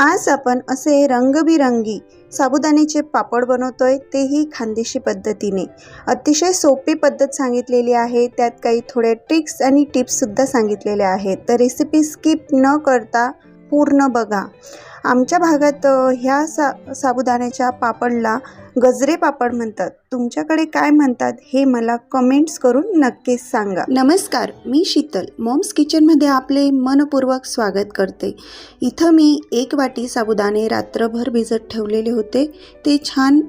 आज आपण असे रंगबिरंगी साबुदाण्याचे पापड बनवतोय तेही खानदेशी पद्धतीने. अतिशय सोपी पद्धत सांगितलेली आहे त्यात काही थोड्या ट्रिक्स आणि टिप्ससुद्धा सांगितलेल्या आहेत. तर रेसिपी स्किप न करता पूर्ण बघा. आमच्या भागात ह्या सा साबुदाण्याच्या पापडला गजरे पापड म्हणतात. तुमच्याकडे काय म्हणतात हे मला कमेंट्स करून नक्कीच सांगा. नमस्कार मी शीतल. मॉम्स किचनमध्ये आपले मनपूर्वक स्वागत करते. इथं मी एक वाटी साबुदाणे रात्रभर भिजत ठेवलेले होते. ते छान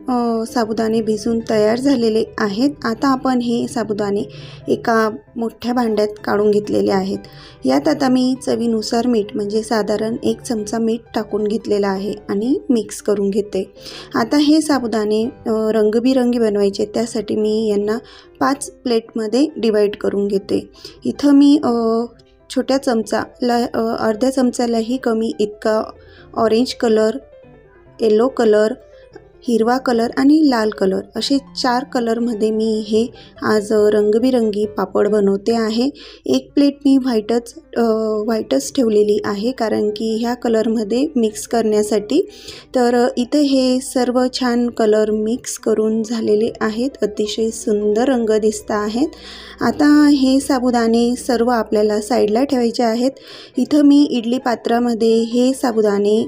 साबुदाणे भिजून तयार झालेले आहेत. आता आपण हे साबुदाणे एका मोठ्या भांड्यात काढून घेतलेले आहेत. यात आता मी चवीनुसार मीठ म्हणजे साधारण एक चमचा मीठ टाकून घेतलेला आहे आणि मिक्स करून घेते. आता हे साबुदाणे रंगबिरंगी बनवायचे त्यासाठी मी यांना पाच प्लेटमध्ये डिवाईड करून घेते. इथं मी छोट्या चमचाला अर्ध्या चमचालाही कमी इतका ऑरेंज कलर येलो कलर हिरवा कलर आणि लाल कलर. असे चार कलरमध्ये मी हे आज रंगबिरंगी पापड बनवते आहे. एक प्लेट मी व्हाईटच व्हाईटच ठेवलेली आहे कारण की ह्या कलरमध्ये मिक्स करण्यासाठी. तर इथं हे सर्व छान कलर मिक्स करून झालेले आहेत. अतिशय सुंदर रंग दिसत आहेत. आता हे साबुदाणे सर्व आपल्याला साईडला ठेवायचे आहेत. इथं मी इडली पात्रामध्ये हे साबुदाणे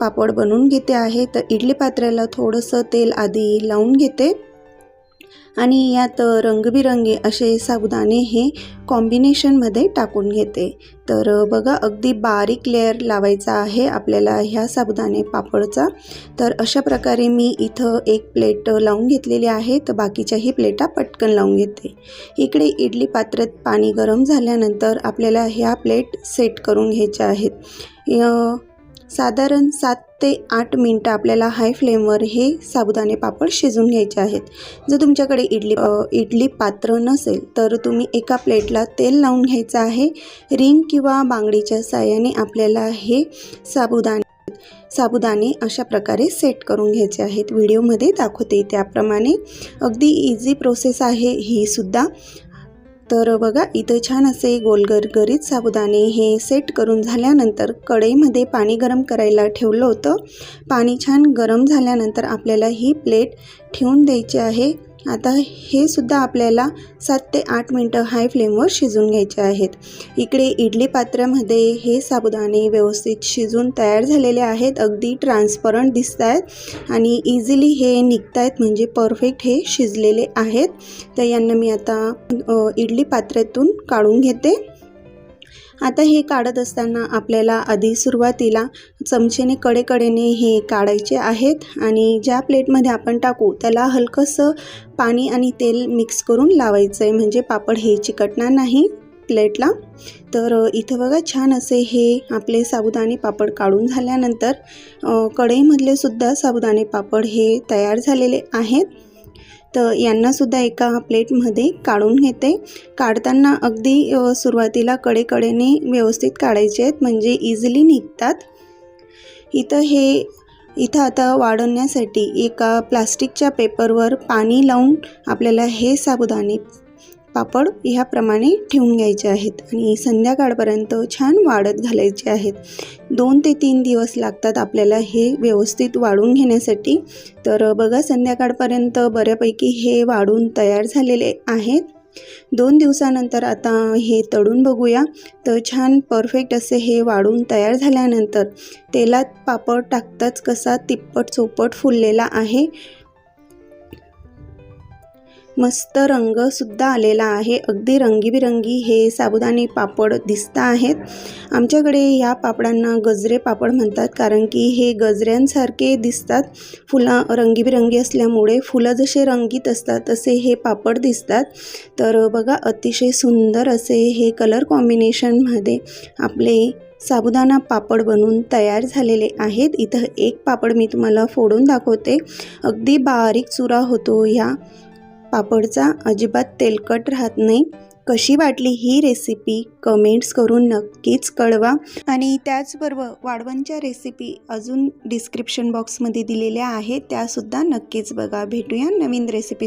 पापड बनवून घेते आहे. तर इडली पात्र्याला थोडंसं तेल आधी लावून घेते. आणि यात रंगबिरंगी असे साबुदाणे हे कॉम्बिनेशनमध्ये टाकून घेते. तर बघा अगदी बारीक लेअर लावायचा आहे आपल्याला ह्या साबुदाणे पापडचा. तर अशा प्रकारे मी इथं एक प्लेट लावून घेतलेली आहे. तर बाकीच्याही प्लेटा पटकन लावून घेते. इकडे इडली पात्रात पाणी गरम झाल्यानंतर आपल्याला ह्या प्लेट सेट करून घ्यायच्या आहेत. साधारण सात ते आठ मिनटं आपल्याला हाय फ्लेमवर हे साबुदाणे पापड शिजून घ्यायचे आहेत. जर तुमच्याकडे इडली इडली पात्र नसेल तर तुम्ही एका प्लेटला तेल लावून घ्यायचं आहे. रिंग किंवा बांगडीच्या साह्याने आपल्याला हे साबुदाणे साबुदाणे अशा प्रकारे सेट करून घ्यायचे आहेत. व्हिडिओमध्ये दाखवते त्याप्रमाणे. अगदी इझी प्रोसेस आहे ही सुद्धा. तर बघा इथं छान असे गोलगरगरीत साबुदाणे हे सेट करून झाल्यानंतर कढईमध्ये पाणी गरम करायला ठेवलं होतं. पाणी छान गरम झाल्यानंतर आपल्याला ही प्लेट ठेवून द्यायची आहे. आता हे सुद्धा आपल्याला सात ते आठ मिनटं हाय फ्लेमवर शिजून घ्यायचे आहेत. इकडे इडली पात्रामध्ये हे साबुदाणे व्यवस्थित शिजून तयार झालेले आहेत. अगदी ट्रान्सपरंट दिसत आहेत आणि इझिली हे निघत आहेत म्हणजे परफेक्ट हे शिजलेले आहेत. तर यांना मी आता इडली पात्रातून काढून घेते. आता हे काढत असताना आपल्याला आधी सुरुवातीला चमचेने कडेकडेने हे काढायचे आहेत आणि ज्या प्लेटमध्ये आपण टाकू त्याला हलकंसं पाणी आणि तेल मिक्स करून लावायचं आहे म्हणजे पापड हे चिकटणार नाही प्लेटला. तर इथं बघा छान असे हे आपले साबुदाणे पापड काढून झाल्यानंतर कढईमधले सुद्धा साबुदाणे पापड हे तयार झालेले आहेत. तर यांनासुद्धा एका प्लेटमध्ये काढून घेते. काढताना अगदी सुरुवातीला कडेकडेने व्यवस्थित काढायचे आहेत म्हणजे इझिली निघतात. इथं हे इथं आता वाढवण्यासाठी एका प्लास्टिकच्या पेपरवर पाणी लावून आपल्याला हे साबुदाणे पापड ह्याप्रमाणे ठेवून घ्यायचे आहेत आणि संध्याकाळपर्यंत छान वाढत घालायचे आहेत. दोन ते तीन दिवस लागतात आपल्याला हे व्यवस्थित वाढून घेण्यासाठी. तर बघा संध्याकाळपर्यंत बऱ्यापैकी हे वाढून तयार झालेले आहेत. दोन दिवसानंतर आता हे तळून बघूया. तर छान परफेक्ट असे हे वाढून तयार झाल्यानंतर तेलात पापड टाकताच कसा तिप्पट चोपट फुललेला आहे. मस्त रंगसुद्धा आलेला आहे. अगदी रंगीबिरंगी हे साबुदाणे पापड दिसता आहेत. आमच्याकडे या पापडांना गजरे पापड म्हणतात कारण की हे गजऱ्यांसारखे दिसतात. फुलं रंगीबिरंगी असल्यामुळे फुलं जसे रंगीत असतात तसे हे पापड दिसतात. तर बघा अतिशय सुंदर असे हे कलर कॉम्बिनेशनमध्ये आपले साबुदाणा पापड बनून तयार झालेले आहेत. इथं एक पापड मी तुम्हाला फोडून दाखवते. अगदी बारीक चुरा होतो ह्या पापडचा अजिबात तेलकट राहत नाही. कशी वाटली ही रेसिपी कमेंट्स करून नक्कीच कळवा. आणि त्याचबरोबर वाढवणच्या रेसिपी अजून डिस्क्रिप्शन बॉक्समध्ये दिलेल्या आहेत त्यासुद्धा नक्कीच बघा. भेटूया नवीन रेसिपी